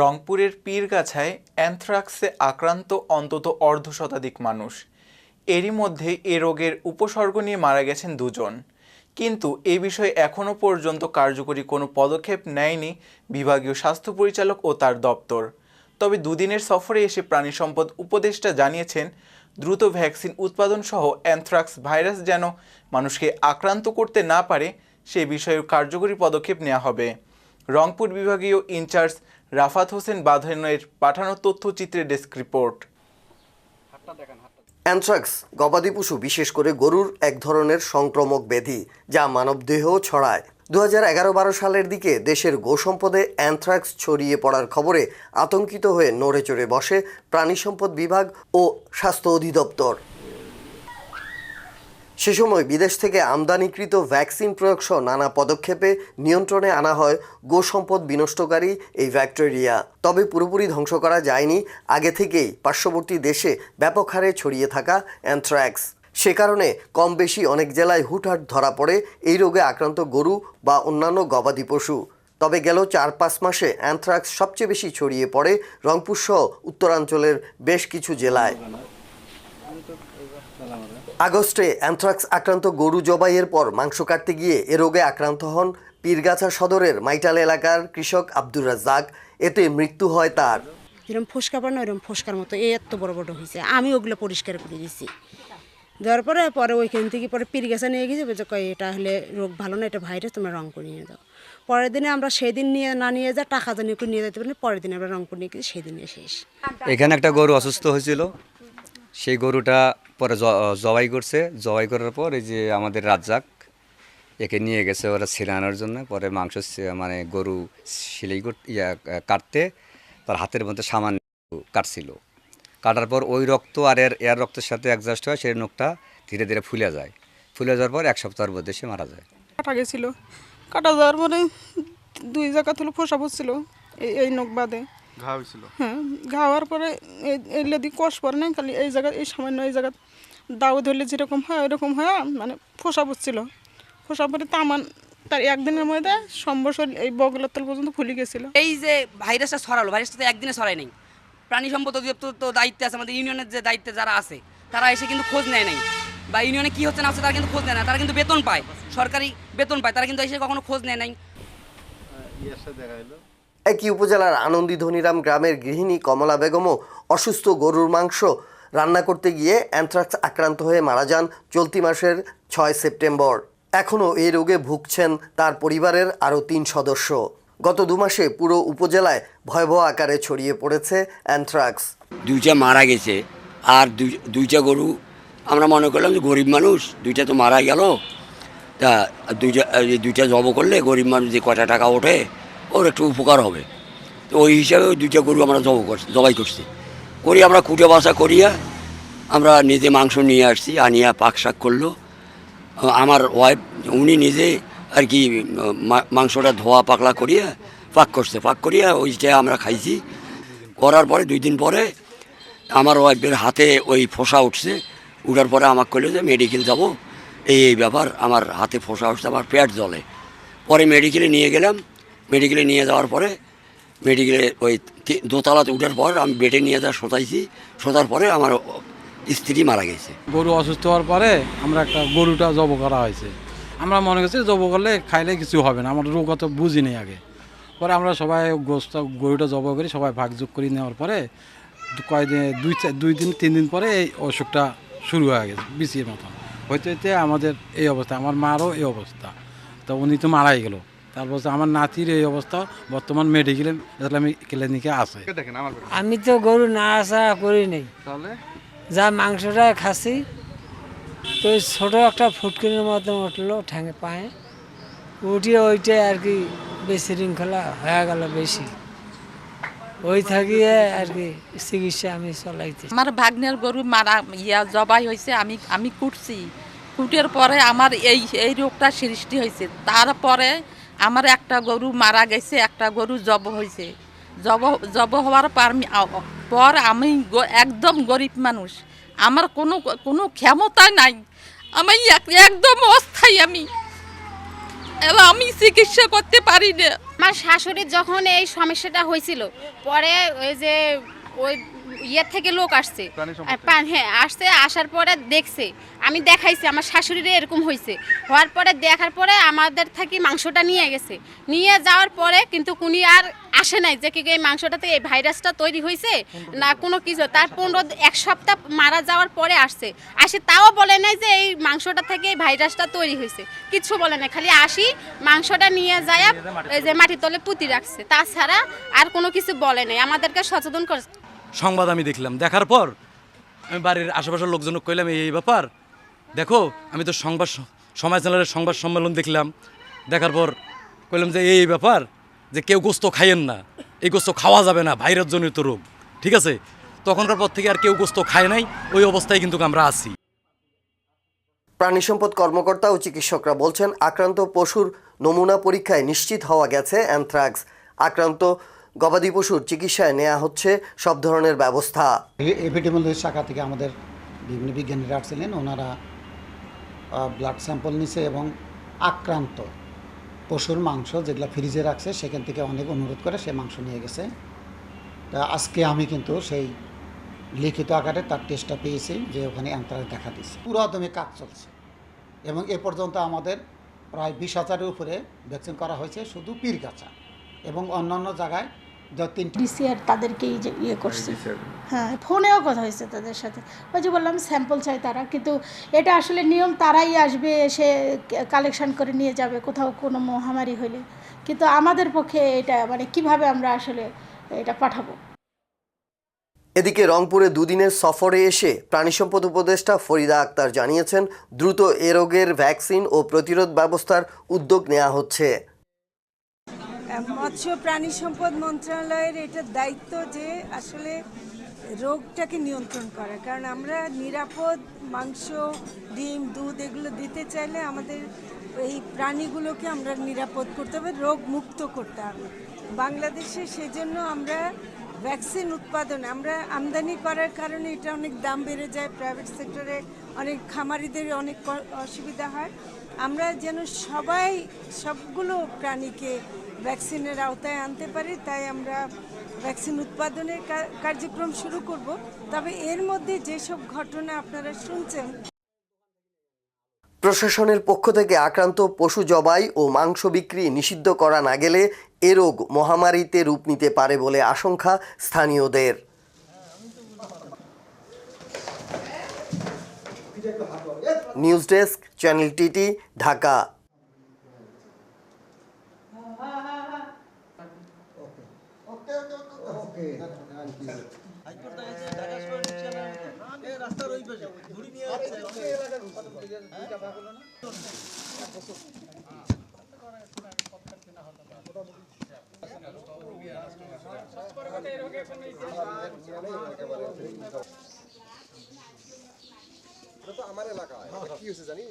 রংপুরের পীরগাছায় অ্যানথ্রাক্সে আক্রান্ত অন্তত অর্ধ শতাধিক মানুষ। এরই মধ্যে এ রোগের উপসর্গ নিয়ে মারা গেছেন দুজন। কিন্তু এ বিষয়ে এখনও পর্যন্ত কার্যকরী কোনো পদক্ষেপ নেয়নি বিভাগীয় স্বাস্থ্য পরিচালক ও তার দপ্তর। তবে দুদিনের সফরে এসে প্রাণী সম্পদ উপদেষ্টা জানিয়েছেন, দ্রুত ভ্যাকসিন উৎপাদন সহ অ্যানথ্রাক্স ভাইরাস যেন মানুষকে আক্রান্ত করতে না পারে, সে বিষয়ে কার্যকরী পদক্ষেপ নেওয়া হবে। রংপুর বিভাগীয় ইনচার্জ রাফাত হোসেন বাঁধনের পাঠানো তথ্যচিত্রের ডেস্ক রিপোর্ট। অ্যানথ্রাক্স, গবাদি পশু, বিশেষ করে গরুর এক ধরনের সংক্রমক ব্যাধি যা মানবদেহেও ছড়ায়। দু হাজার এগারো সালের দিকে দেশের গোসম্পদে অ্যানথ্রাক্স ছড়িয়ে পড়ার খবরে আতঙ্কিত হয়ে নড়ে চড়ে বসে প্রাণী সম্পদ বিভাগ ও স্বাস্থ্য অধিদপ্তর। সে সময় বিদেশ থেকে আমদানিকৃত ভ্যাকসিন প্রয়োগ সহ নানা পদক্ষেপে নিয়ন্ত্রণে আনা হয় গোসম্পদ বিনষ্টকারী এই ব্যাকটেরিয়া। তবে পুরোপুরি ধ্বংস করা যায়নি। আগে থেকেই পার্শ্ববর্তী দেশে ব্যাপক হারে ছড়িয়ে থাকা অ্যানথ্রাক্স। সে কারণে কম বেশি অনেক জেলায় হুটহাট ধরা পড়ে এই রোগে আক্রান্ত গরু বা অন্যান্য গবাদি পশু। তবে গেল চার পাঁচ মাসে অ্যানথ্রাক্স সবচেয়ে বেশি ছড়িয়ে পড়ে রংপুরসহ উত্তরাঞ্চলের বেশ কিছু জেলায়। আগস্টে অ্যানথ্রাক্স আক্রান্ত গরু জবাইয়ের পর মাংস কাটতে গিয়ে এ রোগে আক্রান্ত হন পীরগাছা সদরের মাইটাল এলাকার কৃষক আব্দুর রাজ্জাক। এতে মৃত্যু হয় তার। যেরকম ফোসকা পানো এরকম ফোসকার মতো এই এত বড় বড় হয়েছে আমি ওগুলো পরিষ্কার করে দিয়েছি দেওয়ার পরে পরে ওইখান থেকে পরে পীরগাছা গেছে নিয়ে গেছে বলছে কয় এটা হলে রোগ ভালো না এটা ভাইরাস তোমরা রংপুর নিয়ে দাও। পরের দিনে আমরা সেদিন নিয়ে না নিয়ে যা টাকা জানি করে নিয়ে যেতে পারি পরের দিনে আমরা রংপুর নিয়ে গেছি সেদিনে শেষ। এখানে একটা গরু অসুস্থ হয়েছিল। সেই গরুটা পরে জবাই করছে। জবাই করার পর এই যে আমাদের রাজ্জাক, একে নিয়ে গেছে ওরা ছিলানোর জন্য। পরে মাংস মানে গরু সিলাই ইয়া কাটতে তার হাতের মধ্যে সামান্য কাটছিল। কাটার পর ওই রক্ত আর এর এর রক্তের সাথে অ্যাডজাস্ট হয়, সেই নখটা ধীরে ধীরে ফুলে যায়। ফুলে যাওয়ার পর এক সপ্তাহের মধ্যে সে মারা যায়। কাটা গেছিল। কাটা যাওয়ার পরে দুই জায়গা তুলে ফোসা পড়ছিল এই নখ বাদে। ঘা হয়েছিল? হ্যাঁ ঘা হওয়ার পরে এই লেদি কষ পরে নাই খালি এই জায়গা এই সামান্য এই জায়গা দাও ধরলে যেরকম হয় ওইরকম হয় মানে ফোসা পড়ছিল। ফোসা পরে তামান তার একদিনের মধ্যে সম্বসর এই বগলের তল পর্যন্ত ফুলে গেছিল। এই যে ভাইরাসটা ছড়ালো ভাইরাসটা তো একদিনে ছড়ায় নাই। প্রাণী সম্পদ অধিদপ্তর তো দায়িত্বে আছে আমাদের ইউনিয়নের যে দায়িত্বে যারা আছে তারা এসে কিন্তু খোঁজ নেয় নাই। বা ইউনিয়নে কি হচ্ছে না হচ্ছে তারা কিন্তু খোঁজ নেয় না তারা কিন্তু বেতন পায়। সরকারি বেতন পায় তারা কিন্তু এসে কখনো খোঁজ নেয় নাই। দেখা একই উপজেলার আনন্দী ধনিরাম গ্রামের গৃহিণী কমলা বেগমও অসুস্থ গরুর মাংস রান্না করতে গিয়ে অ্যানথ্রাক্স আক্রান্ত হয়ে মারা যান চলতি মাসের ছয় সেপ্টেম্বর। এখনও এই রোগে ভুগছেন তার পরিবারের আরও তিন সদস্য। গত দু মাসে পুরো উপজেলায় ভয়াবহ আকারে ছড়িয়ে পড়েছে অ্যানথ্রাক্স। দুইটা মারা গেছে আর দুই- দুইটা গরু, আমরা মনে করলাম যে গরিব মানুষ, দুইটা তো মারা গেল। তা দুইটা দুইটা জব করলে গরিব মানুষ যে কটা টাকা ওঠে ওর একটু উপকার হবে। তো ওই হিসাবে ওই দুইটা গরু আমরা জব করছি, জবাই করছি। করি আমরা কুটে বাসা করিয়া, আমরা নিজে মাংস নিয়ে আসছি, আনিয়া পাক শাক করল। আমার ওয়াইফ উনি নিজে আর কি মাংসটা ধোয়া পাকলা করিয়া পাক করছে। পাক করিয়া ওইটা আমরা খাইছি। করার পরে দুই দিন পরে আমার ওয়াইফের হাতে ওই ফোসা উঠছে। উঠার পরে আমাকে কইলো যে মেডিকেল যাব। এই এই ব্যাপার, আমার হাতে ফোসা উঠছে, আমার পেট জ্বলে। পরে মেডিকেলে নিয়ে গেলাম। মেডিকেলে নিয়ে যাওয়ার পরে মেডিকেলে ওই দোতলাতে উঠার পর আমি বেডে নিয়ে যা শোতাইছি। শোতার পরে আমার স্ত্রী মারা গেছে। গরু অসুস্থ হওয়ার পরে আমরা একটা গরুটা জব করা হয়েছে। আমরা মনে করছি জব করলে খাইলে কিছু হবে না, আমরা রোগ অত বুঝি নেই আগে। পরে আমরা সবাই গোস্ত, গরুটা জব করি, সবাই ভাগযোগ করে নেওয়ার পরে কয়দিন, দুই দুই দিন, তিন দিন পরে এই অসুখটা শুরু হয়ে গেছে বিসির মতো হইতে হইতে আমাদের এই অবস্থা, আমার মারও এই অবস্থা। তো উনি তো মারাই গেল। তারপর আমার নাতির এই অবস্থা বর্তমান মেডিকেলে ইসলামী ক্লিনিকে আছে। দেখেন আমার কথা। আমি তো গরু না আসা করি নাই। যা মাংসটা খাসি তো ছোটো একটা ফুটকিনের মতো উঠল ঠ্যাঙে পায়ে। উঠিয়ে ওইটাই আর কি বিশৃঙ্খলা হয়ে গেল বেশি। ওই থাকিয়ে আর কি চিকিৎসা আমি চলাইতে আমার ভাগ্নের গরু মারা ইয়া জবাই হয়েছে আমি আমি কুটছি। কুটের পরে আমার এই এই রোগটা সৃষ্টি হয়েছে তারপরে আমার একটা গরু মারা গেছে, একটা গরু জব হয়েছে। জব জব হওয়ার পর আমি পর আমি একদম গরিব মানুষ। আমার কোনো কোনো ক্ষমতা নাই। আমি এক- একদম অস্থায়ী আমি। এবার আমি চিকিৎসা করতে পারি না। আমার শাশুড়ির যখন এই সমস্যাটা হয়েছিল, পরে ওই যে ওই ইয়ের থেকে লোক আসছে। হ্যাঁ আসছে আসার পরে দেখছে। আমি দেখাইছি আমার শাশুড়ির এরকম হয়েছে হওয়ার পরে দেখার পরে আমাদের থেকে মাংসটা নিয়ে গেছে। নিয়ে যাওয়ার পরে কিন্তু কুনি আর আসে নাই যে কি এই মাংসটাতে এই ভাইরাসটা তৈরি হয়েছে না কোনো কিছু। তার পনেরো এক সপ্তাহ মারা যাওয়ার পরে আসছে। আসে তাও বলে নাই যে এই মাংসটা থেকে এই ভাইরাসটা তৈরি হয়েছে কিছু বলে নাই খালি আসি মাংসটা নিয়ে যায় এই যে মাটির তলে পুঁতি রাখছে। তাছাড়া আর কোনো কিছু বলে নাই। আমাদেরকে সচেতন করে সংবাদ আমি দেখলাম। দেখার পর আমি বাড়ির আশেপাশের লোকজন কইলাম, এই ব্যাপার। দেখো, আমি তো সংবাদ সমাজ চ্যানেলের সংবাদ সম্মেলন দেখলাম। দেখার পর কইলাম যে এই ব্যাপার যে কেউ গোস্ত খাইয়েন না। এই গোস্ত খাওয়া যাবে না, ভাইরাস জনিত রোগ। ঠিক আছে? তখনকার পর থেকে আর কেউ গোস্ত খায় নাই। ওই অবস্থায় কিন্তু আমরা আছি। প্রাণী সম্পদ কর্মকর্তা ও চিকিৎসকরা বলছেন, আক্রান্ত পশুর নমুনা পরীক্ষায় নিশ্চিত হওয়া গেছে অ্যানথ্রাক্স। আক্রান্ত গবাদি পশুর চিকিৎসায় নেওয়া হচ্ছে সব ধরনের ব্যবস্থা। এপিডেমিওলজি শাখা থেকে আমাদের বিভিন্ন বিজ্ঞানীরা আসছিলেন, ওনারা ব্লাড স্যাম্পল নিছে এবং আক্রান্ত পশুর মাংস যেগুলো ফ্রিজে রাখছে, সেখান থেকে অনেক অনুরোধ করে সে মাংস নিয়ে গেছে। তা আজকে আমি কিন্তু সেই লিখিত আকারে তার টেস্টটা পেয়েছি যে ওখানে অ্যান্থ্রাক্স দেখা দিচ্ছে পুরাদমে কাজ চলছে এবং এ পর্যন্ত আমাদের প্রায় বিশ হাজারের উপরে ভ্যাকসিন করা হয়েছে শুধু পীরগাছা এবং অন্যান্য জায়গায় ডিসিআর তাদেরকেই যে ইয়ে করছে। হ্যাঁ ফোনেও কথা হয়েছে তাদের সাথে। ওই যে বললাম স্যাম্পল চাই তারা কিন্তু এটা আসলে নিয়ম তারাই আসবে এসে কালেকশন করে নিয়ে যাবে কোথাও কোনো মহামারী হলে কিন্তু আমাদের পক্ষে এটা মানে কীভাবে আমরা আসলে এটা পাঠাবো? এদিকে রংপুরে দুদিনের সফরে এসে প্রাণী সম্পদ উপদেষ্টা ফরিদা আক্তার জানিয়েছেন দ্রুত এ রোগের ভ্যাকসিন ও প্রতিরোধ ব্যবস্থার উদ্যোগ নেওয়া হচ্ছে। মৎস্য প্রাণী সম্পদ মন্ত্রণালয়ের এটা দায়িত্ব যে আসলে রোগটাকে নিয়ন্ত্রণ করা কারণ আমরা নিরাপদ মাংস, ডিম, দুধ এগুলো দিতে চাইলে আমাদের এই প্রাণীগুলোকে আমরা নিরাপদ করতে হবে রোগ মুক্ত করতে হবে। বাংলাদেশে সেজন্য আমরা ভ্যাকসিন উৎপাদন, আমরা আমদানি করার কারণে এটা অনেক দাম বেড়ে যায় প্রাইভেট সেক্টরে অনেক খামারিদের অনেক অসুবিধা হয়। আমরা যেন সবাই সবগুলো প্রাণীকে ভ্যাকসিনের আওতায় আনতে পারি, তাই আমরা ভ্যাকসিন উৎপাদনের কার্যক্রম শুরু করব। তবে এর মধ্যে যেসব ঘটনা আপনারা শুনছেন, প্রশাসনের পক্ষ থেকে আক্রান্ত পশু জবাই ও মাংস বিক্রি নিষিদ্ধ করা না গেলে এ রোগ মহামারীতে রূপ নিতে পারে বলে আশঙ্কা স্থানীয়দের। News desk channel TT Dhaka আমার এলাকায় কি হয়েছে জানি